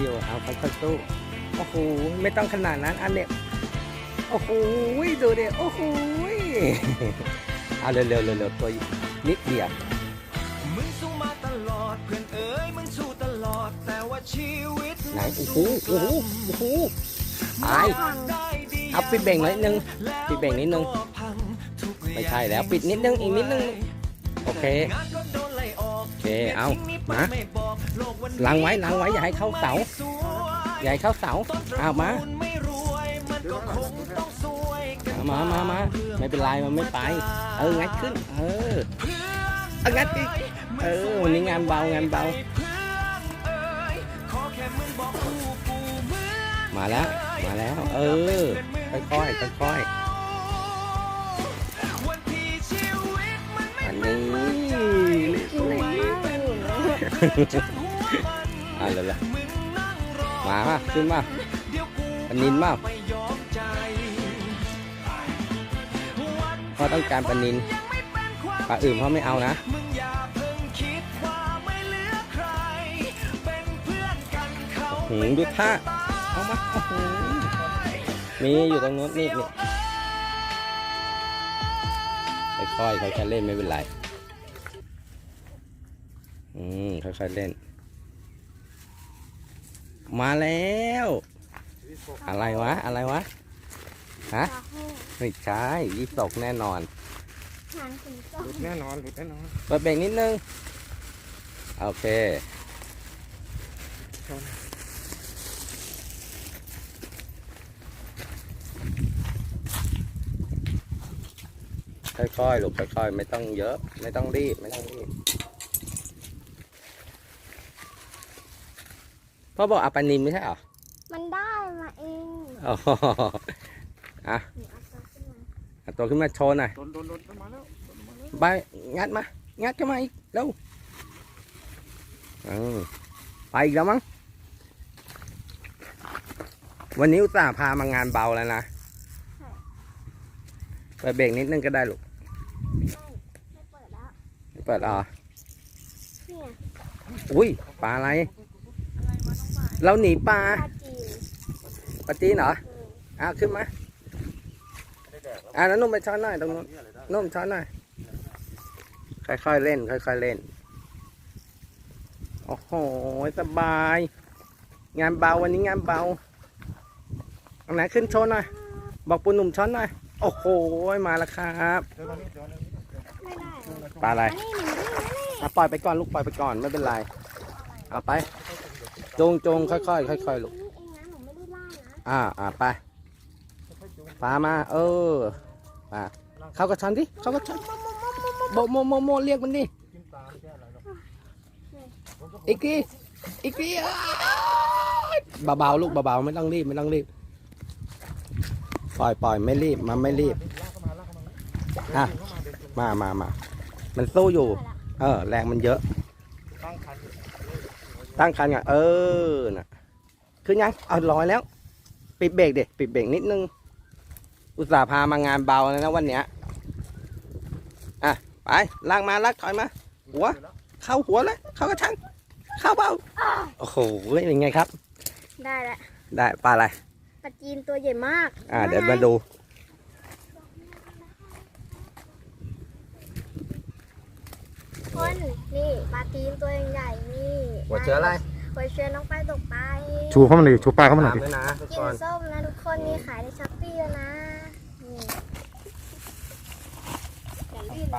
อยู่เอาค่อยๆสู้โอ้โหไม่ต้องขนาดนั้นอันเนี้ยโอ้โหดูเด็โอ้โหเอาเร็วๆเร็วๆตัวนิดเดียวมึงสู้มาตลอดเพื่อนเอ๋ยมึงสู้ตลอดแต่ว่าชีวิตไหนโอ้โหโอ้โหโอ้โหตายได้ดีเอาปิดเบ่งหน่อยนึงปิดเบ่งนิดนึงไม่ใช่แล้วปิดนิดนึงอีกนิดนึงโอเคงานก็โดนไล่ออกโอเคเอาทิ้งนี้ไปมาไม่บอกโลกวันนี้ล้างไว้ล้างไว้อย่าให้เข้าเสาสวยอย่าให้เข้าเสาต้นตระเอามากูลไม่รวยมันก็คงต้องสวยกันมามามามาไม่เป็นไรมันไม่ไป เอองัดขึ้น เออเพื่อนเอางัดอีกเออวันนี้งานเบางานเบาเพื่อนเอ๋ยขอแค่มึงบอกกูกูเหมือนมาแล้วมาแล้ว เออค่อยๆค่อยวันที่ชีวิตมันๆไม่อันนี้กินมากเลยหนูนะจุดหัวมันอะ เลยละมึงนั่งรอมาป่ะขึ้นมาเดี๋ยวกูปนิลเปล่าไม่อต้องการปนินปลาอื่นเขาไม่เอานะหืมดูท่าเอามาโอ้โหมีอยู่ตรงนู้นนี่นี่ค่อยๆค่อยๆเล่นไม่เป็นไร อืม ค่อยๆเล่น มาแล้ว อะไรวะ อะไรวะ ฮะปลาแห้งไม่ใช่ยี่สกแน่นอนหางถึงส้หลุดแน่นอนหลุดแน่นอนเปิดเบรกนิดนึง โอเค ค่อยๆลูกค่อยๆ ไม่ต้องเยอะ ไม่ต้องรีบ ไม่ต้องรีบ พ่อบอกอาปลานินไม่ใช่เหรอ มันได้มาเองอ๋ออะหนูเอาตัวขึ้นมาเอาตัวขึ้นมาโชว์หน่อยโดนโดนโดนมาแล้วโดนมาแล้วไปงัดมา งัดเข้ามาอีกเร็วอืมไปอีกแล้วมั้ง วันนี้อุตส่าห์พามางานเบาแล้วนะเปิดเบรกนิดนึงก็ได้ลูกไม่เปิดแล้วเปิดอะเนี่ยอุ้ยปลาอะไร เราหนีปลาปลาจีนปลาจีนเหรอเอออ้าวขึ้นมาอ่าแล้วนุ่มไปช้อนหน่อยตรงนู้นนุ่มช้อนหน่อย ค่อยๆเล่น ค่อยๆเล่น โอ้โห สบาย งานเบาวันนี้งานเบาเอาไหนขึ้นโชว์หน่อย บอกปูหนุ่มช้อนหน่อย โอ้โห มาแล้วครับเดี๋ยวมานี่เดี๋ยวมานี่ไม่ได้ปลาอะไรอันนี้หนูนี่นะนี่อะปล่อยไปก่อนลูกปล่อยไปก่อนไม่เป็นไร เอาไป จงจงค่อยๆค่อยๆลูกนี่เองนะหนูไม่ได้ล่านะอ่าอ่าไปปามา เออมาเข้ากระชันดิเข้ากระชันโบโมโมโมเรียกมันดิอีกทีอีกทีอ้ายเบาๆลูกเบาๆไม่ต้องรีบไม่ต้องรีบปล่อยปล่อยไม่รีบมันไม่รีบอะมามามามันสู้อยู่ เออ แรงมันเยอะ ตั้งคันอะเออน่ะขึ้นยังเอาลอยแล้ว ปิดเบรกเด็ปิดเบรกนิดนึง อุตส่าห์พามางานเบาแล้วนะวันเนี้ยอะไปลากมาลากถอยมา หัว เข้าหัวเลยเข้ากระชังเข้าเบาโอ้โหเป็นไงครับ ได้แล้วได้ปลาอะไรปลาจีนตัวใหญ่มาก อ่าเดี๋ยวมาดู นนี่ปลาตีนตัวใหญ่ๆนี่หัวเชื้ออะไรหัวเชื้อน้องไปตกไปชูเข้ามาเลยชูปลาเข้ามาหน่อยนะกกิคนส้มนะทุกคนมีขายในช้อปปี้แล้วนะนี่ไป